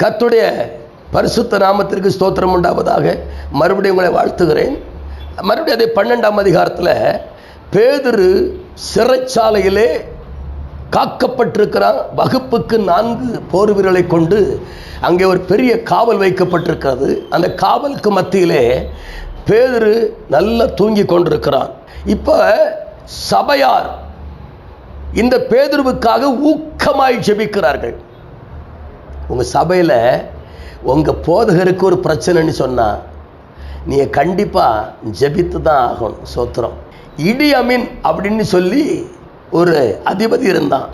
கத்துடைய பரிசுத்த நாமத்திற்கு ஸ்தோத்திரம் உண்டாவதாக மறுபடியும் உங்களை வாழ்த்துகிறேன். மறுபடியும் அதே பன்னெண்டாம் அதிகாரத்தில் பேதுரு சிறைச்சாலையிலே காக்கப்பட்டிருக்கிறான். வகுப்புக்கு நான்கு போர் வீரர்களை கொண்டு அங்கே ஒரு பெரிய காவல் வைக்கப்பட்டிருக்கிறது. அந்த காவலுக்கு மத்தியிலே பேதுரு நல்லா தூங்கி கொண்டிருக்கிறான். இப்போ சபையார் இந்த பேதுருவுக்காக ஊக்கமாய் ஜெபிக்கிறார்கள். உங்கள் சபையில் உங்கள் போதகருக்கு ஒரு பிரச்சனைன்னு சொன்னால் நீங்கள் கண்டிப்பாக ஜெபித்து தான் ஆகணும் சோத்திரம். இடி அமீன் அப்படின்னு சொல்லி ஒரு அதிபதி இருந்தான்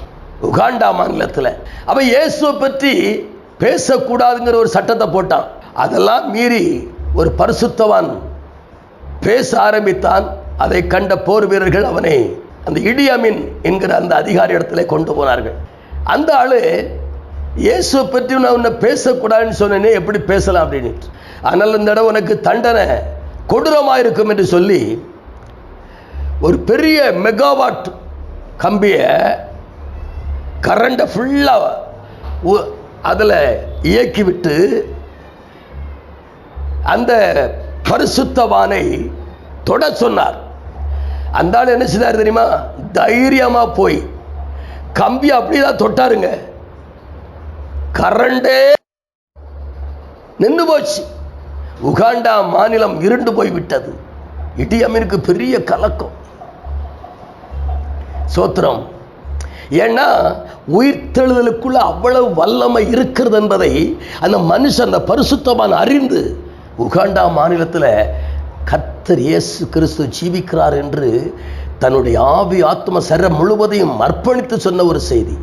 உகாண்டா மாநிலத்தில். அவன் இயேசுவை பற்றி பேசக்கூடாதுங்கிற ஒரு சட்டத்தை போட்டான். அதெல்லாம் மீறி ஒரு பரிசுத்தவான் பேச ஆரம்பித்தான். அதை கண்ட போர் வீரர்கள் அவனை அந்த இடியமின் என்கிற அந்த அதிகாரி இடத்துல கொண்டு போனார்கள். அந்த ஆளு இயேசுவை பற்றி நான் உன்னை பேசக்கூடாதுன்னு சொன்னேனே எப்படி பேசலாம் அப்படின்னு. அதனால் இந்த இடம் உனக்கு தண்டனை கொடூரமாக இருக்கும் என்று சொல்லி ஒரு பெரிய மெகாவாட் கம்பியை கரண்டை ஃபுல்லாக அதில் இயக்கி விட்டு அந்த பரிசுத்தவானை தொட சொன்னார். அந்த ஆள் என்ன செய்தார் தெரியுமா? தைரியமா போய் கம்பி அப்படிதான் தொட்டாருங்க. கரண்டே நின்று போச்சு. உகாண்டா மாநிலம் இருண்டு போய் விட்டது இடியமீனுக்கு பெரிய கலக்கம். சோத்திரம் ஏன்னா உயிர்த்தெழுதலுக்குள்ள அவ்வளவு வல்லமை இருக்கிறது என்பதை அந்த மனுஷன் அந்த பரிசுத்தமான அறிந்து உகாண்டா மாநிலத்தில் கத்தர் இயேசு கிறிஸ்து ஜீவிக்கிறார் என்று தன்னுடைய ஆவி ஆத்ம சர முழுவதையும் அர்ப்பணித்து சொன்ன ஒரு செய்தி.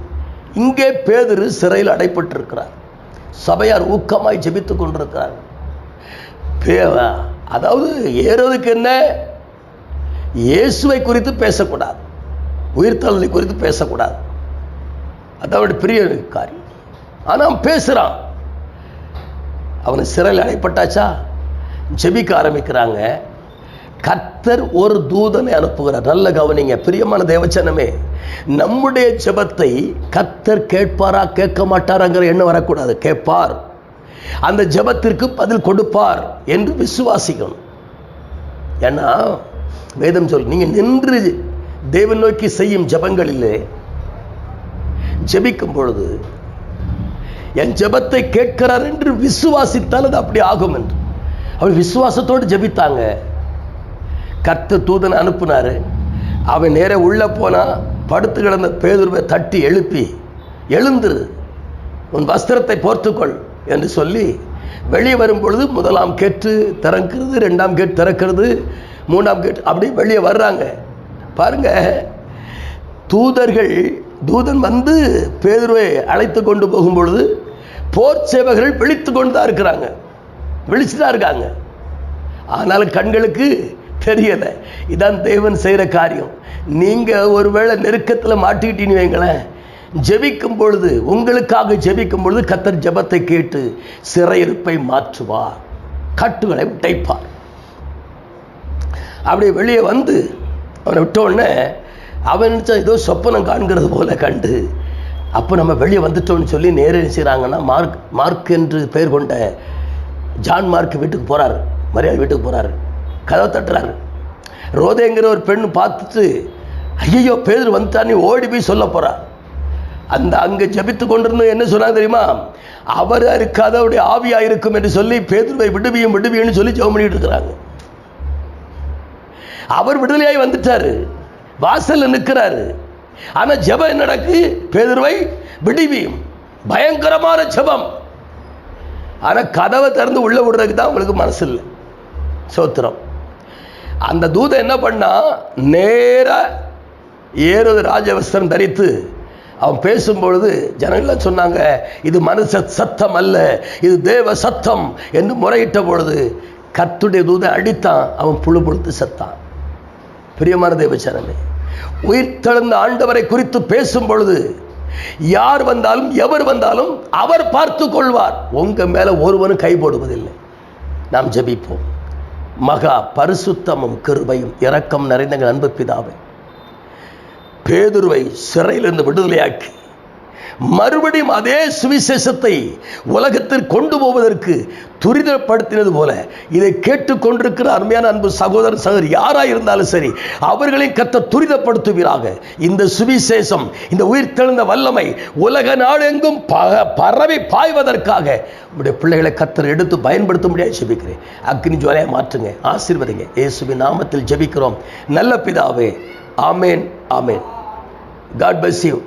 இங்கே பேதுரு சிறையில் அடைப்பட்டிருக்கிறார். சபையார் ஊக்கமாய் ஜெபித்து கொண்டிருக்கிறார். பே- அதாவது ஏறதுக்கு என்ன? இயேசுவை குறித்து பேசக்கூடாது. உயிர்த்தலை குறித்து பேசக்கூடாது. அதாவது பெரிய காரியம். ஆனால் பேசுகிறான் அவனை சிறையில் அடைப்பட்டாச்சா? ஜெபிக்க ஆரம்பிக்கிறாங்க. கர்த்தர் ஒரு தூதனை அனுப்புகிறார். நல்ல கவனிங்க பிரியமான தேவச்சனமே. நம்முடைய ஜெபத்தை கத்தர் கேட்பாரா கேட்க மாட்டாராங்கிற எண்ணம் வரக்கூடாது. கேட்பார். அந்த ஜெபத்திற்கு பதில் கொடுப்பார் என்று விசுவாசிக்கணும். ஏன்னா வேதம் சொல் நீங்கள் நின்று தேவன் நோக்கி செய்யும் ஜெபங்களிலே ஜெபிக்கும் பொழுது என் ஜெபத்தை கேட்கிறார் என்று விசுவாசித்தால் அது அப்படி ஆகும் என்று. அவர் விசுவாசத்தோடு ஜெபித்தாங்க. கர்த்த தூதனை அனுப்புனாரு. அவன் நேர உள்ள போனா படுத்து கிடந்த பேதுருவை தட்டி எழுப்பி எழுந்துரு உன் வஸ்திரத்தை போர்த்துக்கொள் என்று சொல்லி வெளியே வரும் பொழுது முதலாம் கேட்டு திறக்கிறது ரெண்டாம் கேட் திறக்கிறது மூணாம் கேட் அப்படி வெளியே வர்றாங்க. பாருங்க தூதர்கள் தூதன் வந்து பேதுருவை அழைத்து கொண்டு போகும் பொழுது போர் சேவகர்கள் விழித்து கொண்டு தான் இருக்கிறாங்க. விழிச்சு தான் இருக்காங்க. ஆனாலும் கண்களுக்கு தெரியலை. இதான் தேவன் செய்கிற காரியம். நீங்கள் ஒருவேளை நெருக்கத்தில் மாட்டிக்கிட்டீங்கன்னு வைங்களேன். ஜெபிக்கும் பொழுது உங்களுக்காக ஜெபிக்கும் பொழுது கத்தர் ஜெபத்தை கேட்டு சிறையிருப்பை மாற்றுவார். கட்டுகளை உடைப்பார். அப்படி வெளியே வந்து அவனை விட்ட உடனே அவன் ஏதோ சொப்பனம் காண்கிறது போல கண்டு அப்போ நம்ம வெளியே வந்துட்டோம்னு சொல்லி நேரே செய்கிறாங்கன்னா மார்க் மார்க் என்று பெயர் கொண்ட ஜான் மார்க் வீட்டுக்கு போகிறார் மரியாதை வீட்டுக்கு போகிறார் கதவை தட்டுறாரு. ரோதேங்கிற ஒரு பெண் பார்த்துட்டு ஐயோ பேதர் வந்துட்டான்னு ஓடி போய் சொல்ல போறா. அந்த அங்கே ஜெபித்து கொண்டிருந்தோம் என்ன சொன்னாங்க தெரியுமா? அவர் இருக்காத அவருடைய இருக்கும் என்று சொல்லி பேதுருவை விடுவியும் விடுவியும் சொல்லி ஜெபம் பண்ணிட்டு இருக்கிறாங்க. அவர் விடுதலையாகி வந்துட்டாரு. வாசல்ல நிற்கிறாரு. ஆனா ஜெபம் என்ன நடக்கு பேதுருவை விடுவியும். பயங்கரமான ஜெபம். ஆனால் கதவை திறந்து உள்ளே விடுறதுக்கு தான் உங்களுக்கு மனசு இல்லை சோத்திரம். அந்த தூதன் என்ன பண்ணா? நேரா ஏறது ராஜவஸ்திரம் தரித்து அவன் பேசும்பொழுது ஜனங்கள்லாம் சொன்னாங்க இது மனுஷ சத்தம் அல்ல இது தேவ சத்தம் என்று முறையிட்ட பொழுது கத்துடைய தூதன் அடித்தான் அவன் புழு புழுத்து செத்தான். பிரியமான தேவச்சனமே உயிர்த்தெழுந்த ஆண்டவரை குறித்து பேசும் பொழுது யார் வந்தாலும் எவர் வந்தாலும் அவர் பார்த்து கொள்வார். உங்க மேல ஒருவனும் கை போடுவதில்லை. நாம் ஜெபிப்போம். மகா பரிசுத்தமும் கிருபையும் இரக்கம் நிறைந்த அன்பு பிதாவை. பேதுருவை சிறையிலிருந்து விடுதலையாக்கி மறுபடியும் அதே சுவிசேஷத்தை உலகத்தில் கொண்டு போவதற்கு துரிதப்படுத்தினது போல இதை கேட்டுக்கொண்டிருக்கிற அருமையான அன்பு சகோதரன் சகோதரி யாராக இருந்தாலும் சரி அவர்களையும் கத்த துரிதப்படுத்துவீராக. இந்த சுவிசேஷம் இந்த உயிர் தெழுந்த வல்லமை உலக நாடெங்கும் ப- பரவி பாய்வதற்காக உடைய பிள்ளைகளை கத்தர் எடுத்து பயன்படுத்த முடியாது ஜெபிக்கிறேன். அக்னி ஜுவலையை மாற்றுங்க ஆசீர்வதிங்க. இயேசுவின் நாமத்தில் ஜெபிக்கிறோம். நல்ல பிதாவே ஆமேன் ஆமேன். God bless you